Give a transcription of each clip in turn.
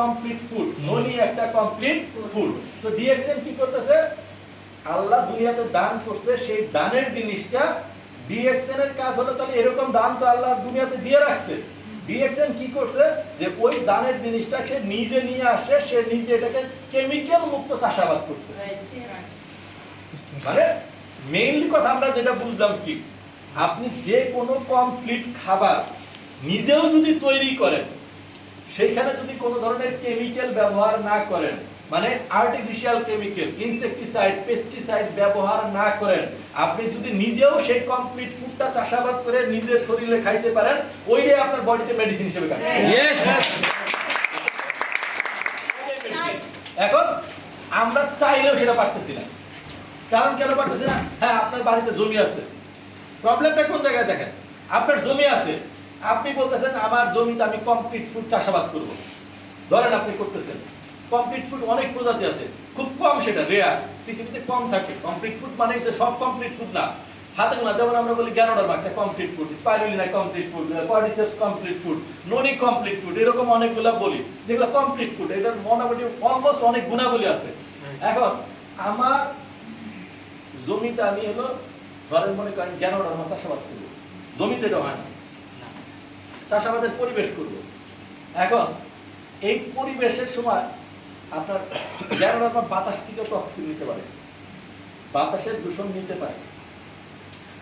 Complete food ননি একটা complete food তো DXN কি করতেছে? আল্লাহ দুনিয়াতে দান করছে, সেই দানের জিনিসটা ডিএক্সএন এর কাজ হলো তাহলে এরকম দান তো আল্লাহ দুনিয়াতে দিয়ে রাখছে। ডিএক্সএন কি করছে? যে ওই দানের জিনিসটা সে নিজে নিয়ে আসে, সে নিজে এটাকে কেমিক্যাল মুক্ত চাষাবাদ করছে। মানে মেইনলি কথা আমরা যেটা বুঝলাম কি আপনি যে কোনো কমপ্লিট খাবার নিজেও যদি তৈরি করেন সেইখানে যদি কোনো ধরনের কেমিক্যাল ব্যবহার না করেন মানে আর্টিফিশিয়াল কেমিক্যাল ইনসেকটিসাইড পেস্টিসাইড ব্যবহার না করেন আপনি যদি নিজেও সেই কমপ্লিট ফুডটা চাষাবাদ করে নিজের শরীরে খাইতে পারেন ওইটাই আপনার বডিতে মেডিসিন হিসেবে কাজ এখন আমরা চাইলেও সেটা পারতেছি না। কারণ কেন পারতেছি না? হ্যাঁ আপনার বাড়িতে জমি আছে। প্রবলেমটা কোন জায়গায় দেখেন? আপনার জমি আছে আপনি বলতেছেন আমার জমিতে আমি কমপ্লিট ফুড চাষাবাদ করব। ধরেন আপনি করতেছেন কমপ্লিট ফুড অনেক প্রজাতি আছে খুব কম সেটা রেয়ার পৃথিবীতে কম থাকে। কমপ্লিট ফুড মানে যে সব কমপ্লিট ফুড না। হাতে গোনা যেমন আমরা বলি গ্যানোডার একটা complete food spirulina complete food cordyceps complete food noni complete food এরকম অনেকগুলো বলি। যেগুলো কমপ্লিট ফুড এটার মোটামুটি অলমোস্ট অনেক গুণাবলী আছে। এখন আমার জমিতে আমি হলো ধরেন মনে করেন গ্যানোডার মাছ চাষাবাদ করব। জমিতে এটা হয় না। চাষাবাদের পরিবেশ করব। এখন এই পরিবেশের সময় আপনার যেমন আপনার বাতাস থেকে টক্সিন নিতে পারে। বাতাসের দূষণ নিতে পারে।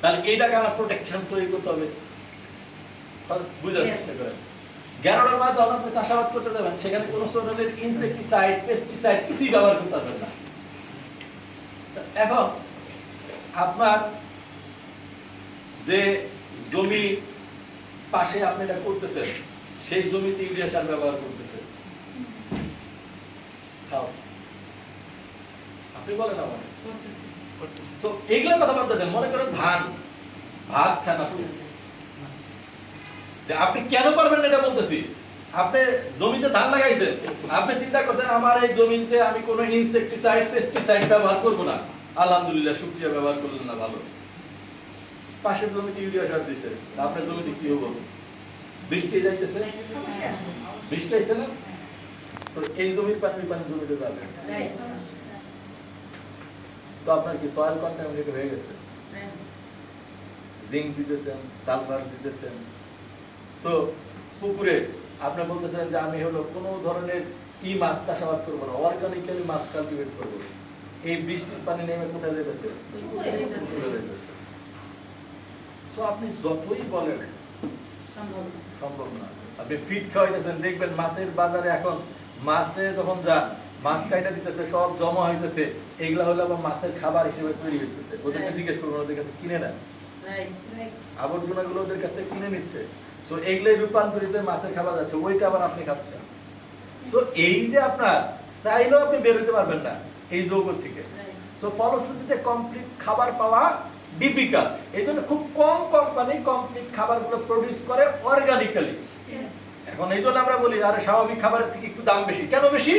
তাহলে এইটাকে আমার প্রোটেকশন তৈরি করতে হবে। বুঝার চেষ্টা করেন। যখন আপনি চাষাবাদ করতে যাবেন সেখানে কোনো ধরনের ইনসেক্টিসাইড পেস্টিসাইড কিছুই ব্যবহার করতে পারবেন না। এখন আপনার যে জমি পাশে আপনি এটা করতেছেন সেই জমিতে ইউরিয়া সার ব্যবহার করতেছেন। আপনি বলেন আমার তো এইগুলো কথা দেন মনে করেন ধান ভাত খান আপনি। যে আপনি কেন পারবেন এটা বলতেছি? আপনি জমিতে ধান লাগাইছেন আপনি চিন্তা করছেন আমার এই জমিতে আমি কোনো ইনসেকটিসাইড পেস্টিসাইড ব্যবহার করব না। আলহামদুলিল্লাহ শুকরিয়া ব্যবহার করলেন না ভালো। পাশের জমিতে ইউরিয়া সার দিছে। আপনার জমিতে কি হব? বৃষ্টি যাইতেছে? বৃষ্টি আইছে না? তো এই জমির পানি পানি জমিতে যাবে? তো আপনার কি সয়েল কন্টামিনেট হয়ে গেছে? জিঙ্ক দিতেছেন সালফার দিতেছেন। তো পুকুরে আপনি বলতেছেন যে আমি হলো কোনো ধরনের ই মাছ চাষাবাদ করব না অর্গানিক্যালি মাছ কালটিভেট করব। এই বৃষ্টির পানি নেমে কোথায় যেতেছে সো আপনি যতই বলেন সম্ভব না। আপনি ফিট খাওয়াইতেছেন দেখবেন মাছের বাজারে এখন মাছে যখন যা মাছ কাইটা দিতেছে সব জমা হইতেছে এগুলা হলো আবার মাছের খাবার হিসেবে তৈরি হইতেছে। ওদেরকে জিজ্ঞেস করবেন ওদের কাছে কিনে আবর্জনাগুলো ওদের কাছ থেকে কিনে নিচ্ছে। সো এগুলোই রূপান্তরিত মাছের খাবার যাচ্ছে ওইটা আবার আপনি খাচ্ছেন। সো এই যে আপনার চাইলেও আপনি বের হইতে পারবেন না এই যৌগ থেকে। সো ফলশ্রুতিতে কমপ্লিট খাবার পাওয়া ডিফিকাল্ট এই জন্য খুব কম কোম্পানি কমপ্লিট খাবারগুলো প্রডিউস করে অর্গানিক্যালি এখন এই জন্য আমরা বলি আরে স্বাভাবিক খাবারের থেকে একটু দাম বেশি। কেন বেশি?